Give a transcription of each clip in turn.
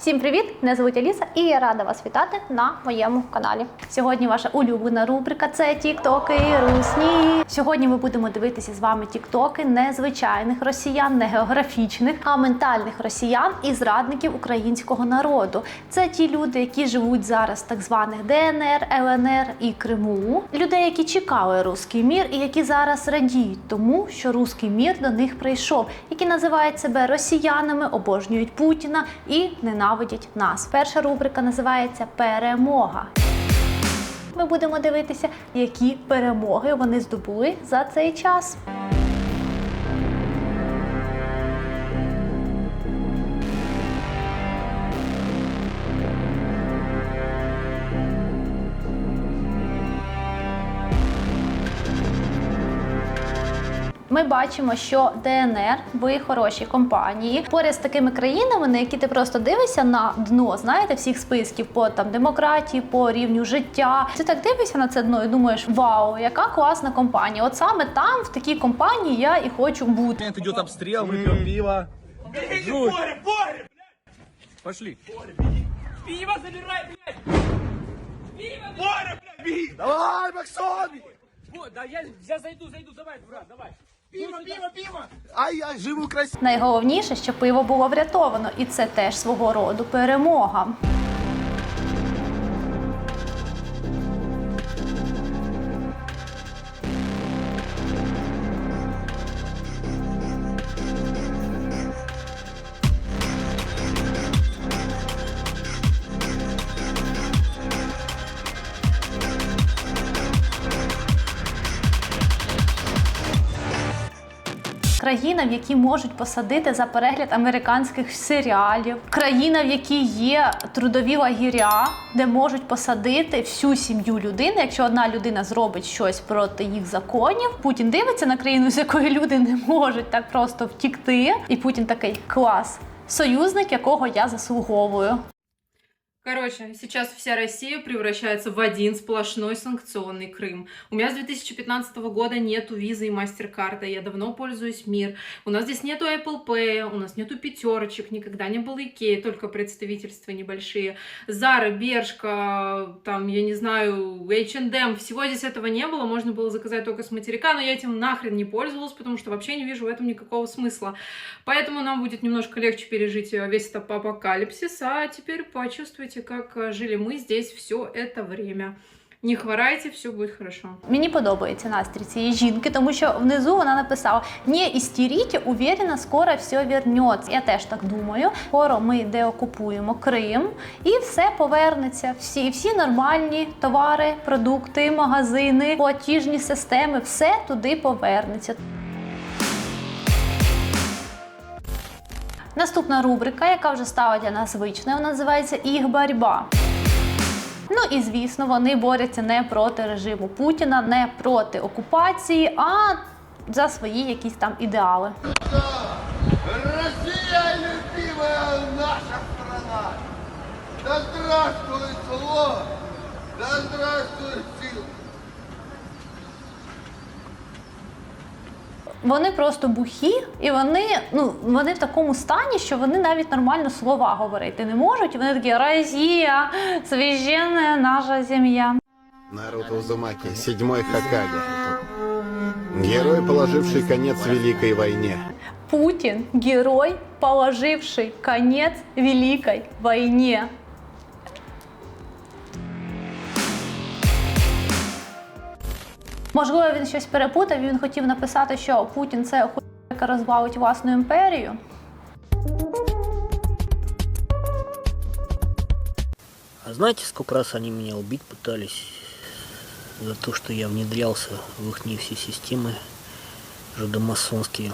Всім привіт! Мене звуть Аліса і я рада вас вітати на моєму каналі. Сьогодні ваша улюблена рубрика це Тіктоки Русні. Сьогодні ми будемо дивитися з вами Тіктоки не звичайних росіян, не географічних, а ментальних росіян і зрадників українського народу. Це ті люди, які живуть зараз в так званих ДНР, ЛНР і Криму. Людей, які чекали руський мір і які зараз радіють тому, що руський мір до них прийшов, які називають себе росіянами, обожнюють Путіна і ненавидять нас. Перша рубрика називається Перемога. Ми будемо дивитися, які перемоги вони здобули за цей час. Ми бачимо, що ДНР ви хороші компанії поряд з такими країнами, на які ти просто дивишся на дно, знаєте, всіх списків по там демократії, по рівню життя. Ти так дивишся на це дно і думаєш, вау, яка класна компанія! От саме там, в такій компанії, я і хочу бути. идет обстрел, мы пьем пиво. Жуть. Пошли. Пиво забирай, блядь! Пиво! Боря, блядь, беги! Давай, Максон! Вот, да я, я зайду, зайду, давай, брат, давай. Пиво, пиво, пиво! Ай, ай, живу красиво. Найголовніше, що пиво було врятовано, і це теж свого роду перемога. Країна, в якій можуть посадити за перегляд американських серіалів, країна, в якій є трудові лагеря, де можуть посадити всю сім'ю людини. Якщо одна людина зробить щось проти їх законів, Путін дивиться на країну, з якої люди не можуть так просто втікти. І Путін такий клас, союзник, якого я заслуговую. Короче, сейчас вся Россия превращается в один сплошной санкционный Крым. У меня с 2015 года нету визы и мастер-карта, я давно пользуюсь МИР. У нас здесь нету Apple Pay, у нас нету пятерочек, никогда не было Икеи, только представительства небольшие. Зара, Бершка, там, я не знаю, H&M, всего здесь этого не было, можно было заказать только с материка, но я этим нахрен не пользовалась, потому что вообще не вижу в этом никакого смысла. Поэтому нам будет немножко легче пережить э, весь этот апокалипсис, а теперь почувствуйте, как э, жили мы здесь все это время. Не хворайте, все будет хорошо. Мені подобається настрій цієї жінки, тому що внизу вона написала: не істеріть, уверена, скоро все вернеться. Я теж так думаю. Скоро ми деокупуємо Крим і все повернеться. Всі, всі нормальні товари, продукти, магазини, платіжні системи, все туди повернеться. Наступна рубрика, яка вже стала для нас звичною, називається Їх боротьба. Ну і звісно, вони борються не проти режиму Путіна, не проти окупації, а за свої якісь там ідеали. Россия любимая наша страна! Да здравствует зло! Да здравствует сила! Вони просто бухі, і вони ну вони в такому стані, що вони навіть нормально слова говорити не можуть. І вони такі Росія, священна наша сім'я. Наруто Узумаки, седьмой Хокаге. Герой, положивший конец Великой войне. Путін герой, положивший конець Великій війні. Можливо, він щось перепутав. і Він хотів написати, що Путін це хуй, яка розвалить власну імперію. А знаете, сколько раз они меня убить пытались за то, что я внедрялся в их все системы жидомасонские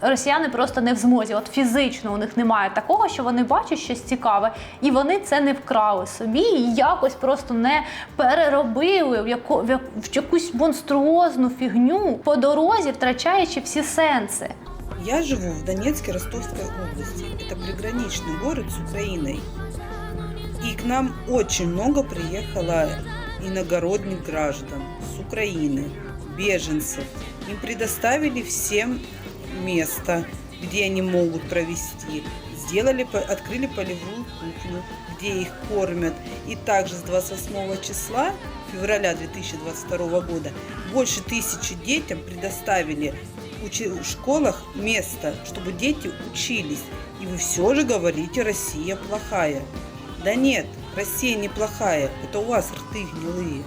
Росіяни просто не в змозі. От фізично у них немає такого, що вони бачать щось цікаве, і вони це не вкрали собі і якось просто не переробили в, яко, в, як- в якусь монструозну фігню по дорозі, втрачаючи всі сенси. Я живу в Донецкой Ростовской области. Это приграничный город с Украиной. И к нам очень много приехало иногородних граждан с Украины, беженцев. Им предоставили всем Место, где они могут провести сделали, открыли полевую кухню, где их кормят. И также с 28 числа февраля 2022 года больше тысячи детям предоставили в школах место, чтобы дети учились. И вы все же говорите, Россия плохая. Да нет, Россия неплохая, это у вас рты гнилые.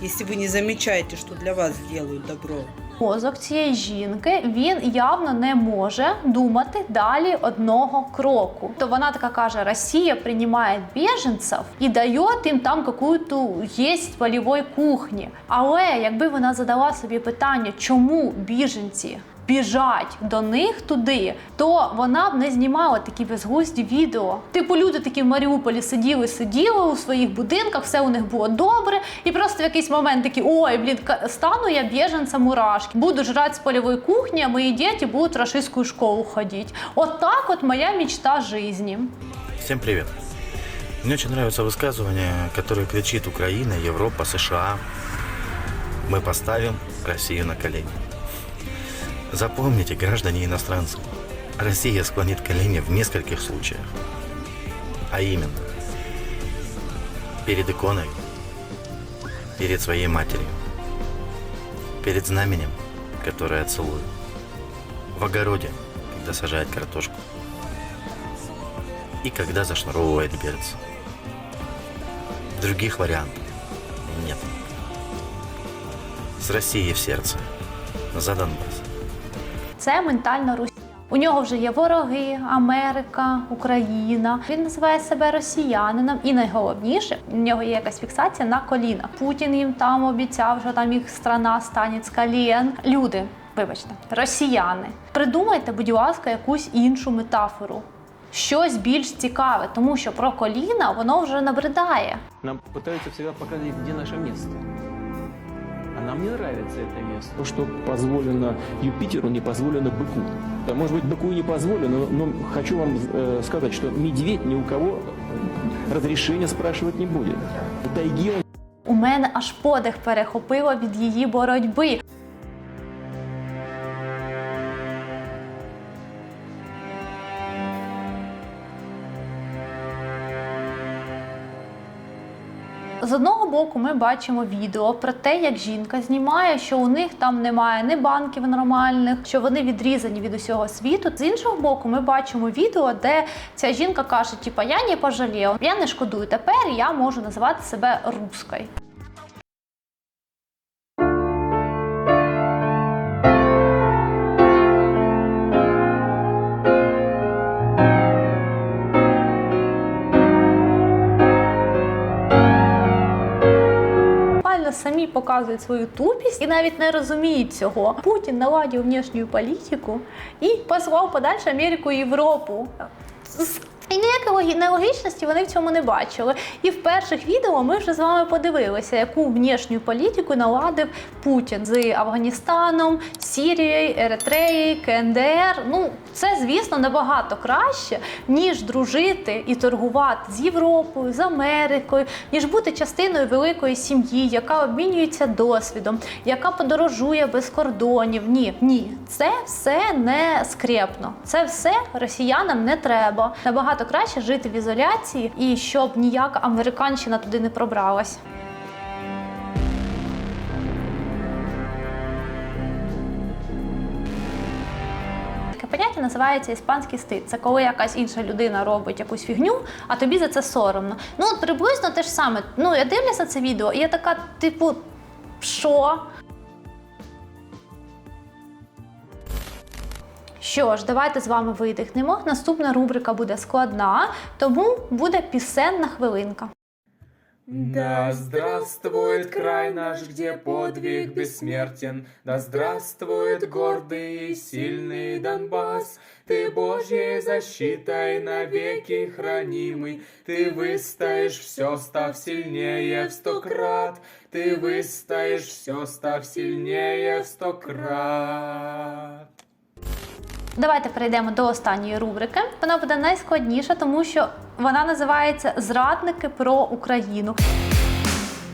Если вы не замечаете, что для вас делают добро. Мозок цієї жінки він явно не може думати далі одного кроку. То вона така каже: Росія приймає біженців і дає їм там какую-то єсть полівої кухні. Але якби вона задала собі питання, чому біженці біжать до них туди, то вона б не знімала такі безглузді відео. Типу, люди такі в Маріуполі сиділи, сиділи у своїх будинках, все у них було добре, і просто в якийсь момент такі: ой, блін, ка- стану я біженцем мурашки, буду жрати з польової кухні, а мої діти будуть в рашистську школу ходити. От так от моя мечта житті. Всем привет. Мне очень нравится высказывание, которое кричит Украина, Европа, США. Мы поставим Россию на колени. Запомните, граждане иностранцы, Россия склонит колени в нескольких случаях. А именно, перед иконой, перед своей матерью, перед знаменем, которое целует, в огороде, когда сажает картошку, и когда зашнуровывает берцы. Других вариантов нет. С Россией в сердце. За Донбасс. Це ментальна Росія. У нього вже є вороги, Америка, Україна. Він називає себе росіянином, і найголовніше, у нього є якась фіксація на колінах. Путін їм там обіцяв, що там їх страна стане з колін. Люди, вибачте, росіяни. Придумайте, будь ласка, якусь іншу метафору. Щось більш цікаве, тому що про коліна воно вже набридає. Нам пытаются всегда показать, где наше место. А нам не нравится это место. То, что позволено Юпитеру, не позволено быку. Да, может быть, быку и не позволено, но, но хочу вам э, сказать, что медведь ни у кого разрешения спрашивать не будет. В тайге он У мене аж подих перехопило від її боротьби. З одного боку, ми бачимо відео про те, як жінка знімає, що у них там немає ні банків нормальних, що вони відрізані від усього світу. З іншого боку, ми бачимо відео, де ця жінка каже: типа, я не пожалію, я не шкодую. Тепер я можу називати себе рускою. Самі показують свою тупість і навіть не розуміють цього. Путін наладив внішню політику і послав подальше Америку і Європу. І ніякої нелогічності вони в цьому не бачили. І в перших відео ми вже з вами подивилися, яку внішню політику наладив Путін з Афганістаном, Сірією, Еритреєю, КНДР. Ну, це, звісно, набагато краще, ніж дружити і торгувати з Європою, з Америкою, ніж бути частиною великої сім'ї, яка обмінюється досвідом, яка подорожує без кордонів. Ні, ні, це все не скрепно. Це все росіянам не треба. Набагато краще жити в ізоляції і щоб ніяка американщина туди не пробралась. Поняття називається іспанський стид. Це коли якась інша людина робить якусь фігню, а тобі за це соромно. Ну, от приблизно те ж саме. Ну, я дивлюся це відео, і я така, типу, що? Що ж, давайте з вами видихнемо. Наступна рубрика буде складна, тому буде пісенна хвилинка. Да здравствует край наш, где подвиг бессмертен, Да здравствует гордый и сильный Донбасс, Ты Божьей защитой навеки хранимый, Ты выстоишь все, став сильнее в сто крат, Ты выстоишь все, став сильнее в сто крат. Давайте перейдемо до останньої рубрики. Вона буде найскладніша, тому що вона називається Зрадники про Україну.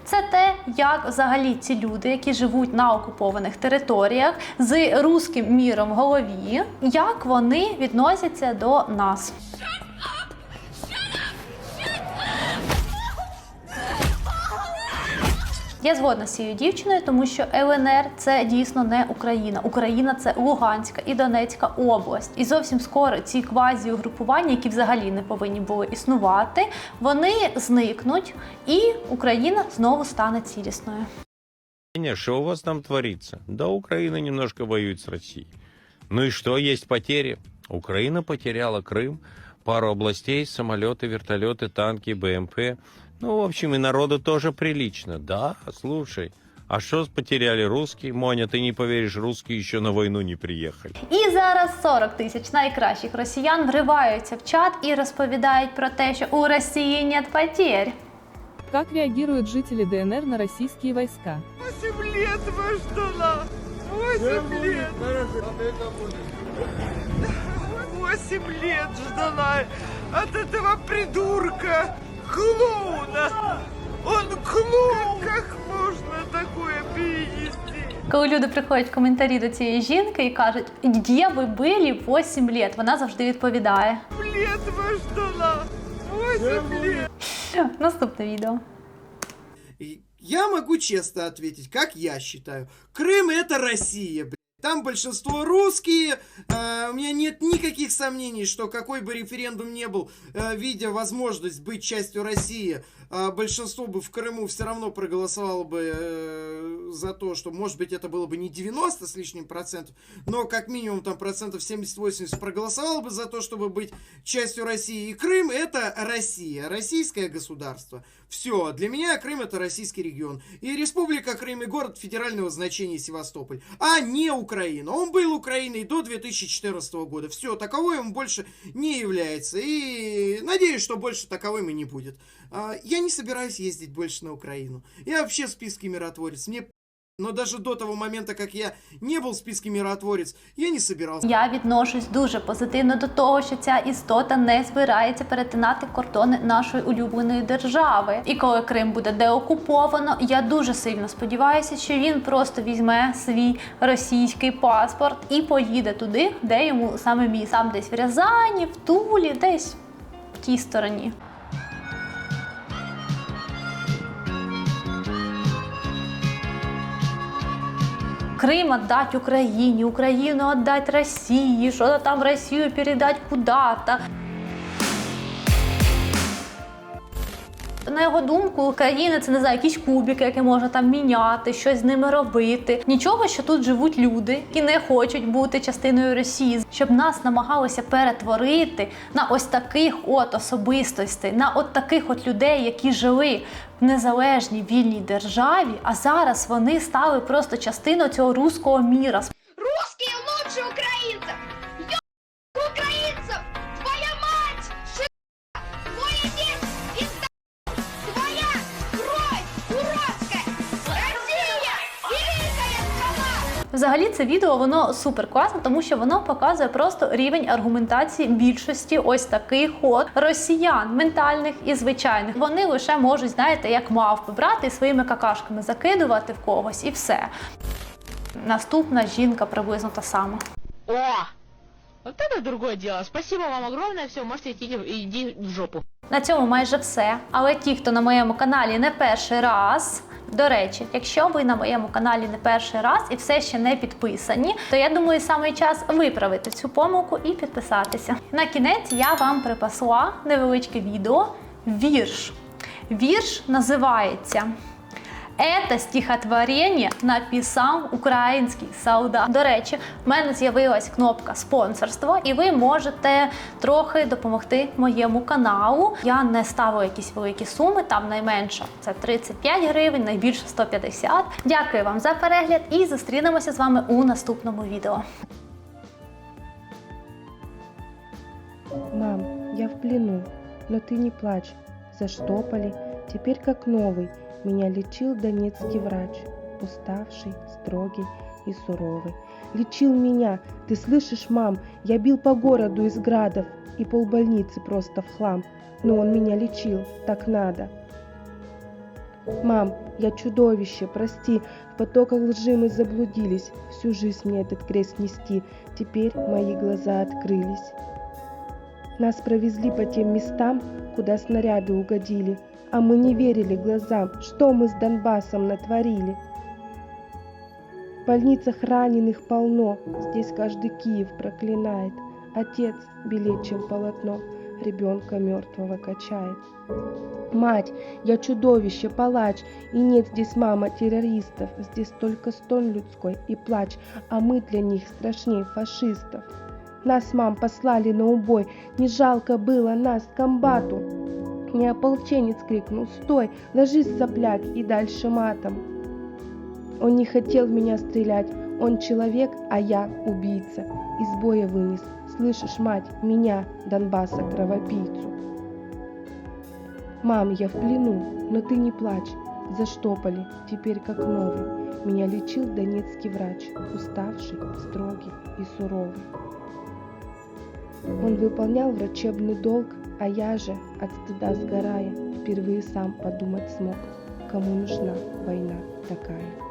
Це те, як взагалі ці люди, які живуть на окупованих територіях з руським міром в голові, як вони відносяться до нас. Я згодна з цією дівчиною, тому що ЛНР це дійсно не Україна. Україна це Луганська і Донецька область. І зовсім скоро ці квазіугрупування, які взагалі не повинні були існувати, вони зникнуть, і Україна знову стане цілісною. Что у вас там творится? Да, Украина немножко воюет с Россией. Ну и что, есть потери? Украина потеряла Крым, пару областей, самолеты, вертолеты, танки, БМП. Ну, в общем, и народу тоже прилично. Да, слушай, а что потеряли русские? Моня, ты не поверишь, русские еще на войну не приехали. І зараз 40 тисяч найкращих росіян вриваються в чат і розповідають про те, що у Росії нет потерь. Как реагируют жители ДНР на российские войска? Восемь лет вас ждала! Восемь лет! Восемь лет ждала от этого придурка, клоуна! Он клоун! Как можно такое перенести? Коли люди приходять в коментарі до цієї жінки і кажуть, де ви були 8 лет, вона завжди відповідає. Лет вас ждала! Восемь лет! Наступне відео. Я могу честно ответить, как я считаю. Крым это Россия, блядь. Там большинство русские. э, у меня нет никаких сомнений, что какой бы референдум не был, э, видя возможность быть частью России, э, большинство бы в Крыму все равно проголосовало бы э, за то, что, может быть, это было бы не 90 с лишним процентов, но как минимум там процентов 70-80 проголосовало бы за то, чтобы быть частью России. И Крым это Россия, российское государство. Все, для меня Крым это российский регион. И Республика Крым и город федерального значения Севастополь. А не Украина. Он был Украиной до 2014 года. Все, таковой он больше не является. И надеюсь, что больше таковым и не будет. А, Я не собираюсь ездить больше на Украину. Я вообще в списке миротворец. Мне но даже до того момента, как я не был в списке миротворец, я не собирался. Я відношусь дуже позитивно до того, що ця істота не збирається перетинати кордони нашої улюбленої держави. І коли Крим буде деокуповано, я дуже сильно сподіваюся, що він просто візьме свій російський паспорт і поїде туди, де йому саме мій сам десь в Рязані, в Тулі, десь в тій стороні. Крым отдать Украине, Украину отдать России, что-то там Россию передать куда-то. На його думку, країни це не знаю, якісь кубики, які можна там міняти, щось з ними робити. Нічого, що тут живуть люди, які не хочуть бути частиною Росії, щоб нас намагалися перетворити на ось таких от особистостей, на от таких от людей, які жили в незалежній вільній державі, а зараз вони стали просто частиною цього руського міра. Взагалі, це відео воно супер класне, тому що воно показує просто рівень аргументації більшості ось таких от росіян, ментальних і звичайних. Вони лише можуть, знаєте, як мавпи брати і своїми какашками закидувати в когось, і все. Наступна жінка приблизно та сама. О! Вот это другое дело. Спасибо вам огромное. Все, можете идти, иди в жопу. На цьому майже все. Але ті, хто на моєму каналі не перший раз. До речі, якщо ви на моєму каналі не перший раз і все ще не підписані, то я думаю, саме час виправити цю помилку і підписатися. На кінець я вам припасла невеличке відео вірш. Вірш називається Это стихотворення написав український солдат. До речі, в мене з'явилась кнопка спонсорство, і ви можете трохи допомогти моєму каналу. Я не ставлю якісь великі суми, там найменша це 35 гривень, найбільше 150. Дякую вам за перегляд і зустрінемося з вами у наступному відео. Мам, я в плену, но ты не плачь. Заштопали, теперь как новый. Меня лечил донецкий врач, уставший, строгий и суровый. Лечил меня, ты слышишь, мам? Я бил по городу из градов и полбольницы просто в хлам. Но он меня лечил, так надо. Мам, я чудовище, прости, в потоках лжи мы заблудились, всю жизнь мне этот крест нести, теперь мои глаза открылись. Нас провезли по тем местам, куда снаряды угодили, а мы не верили глазам, что мы с Донбассом натворили. В больницах раненых полно, здесь каждый Киев проклинает. Отец белее, чем полотно, ребенка мертвого качает. Мать, я чудовище, палач, и нет здесь мама террористов, здесь только стон людской и плач, а мы для них страшней фашистов. Нас, мам, послали на убой, не жалко было нас комбату. Не ополченец крикнул, стой, ложись, сопляк, и дальше матом. Он не хотел в меня стрелять, он человек, а я убийца. Из боя вынес, слышишь, мать, меня, Донбасса, кровопийцу. Мам, я в плену, но ты не плачь, заштопали, теперь как новый. Меня лечил донецкий врач, уставший, строгий и суровый. Он выполнял врачебный долг, а я же, от стыда сгорая, впервые сам подумать смог, кому нужна война такая.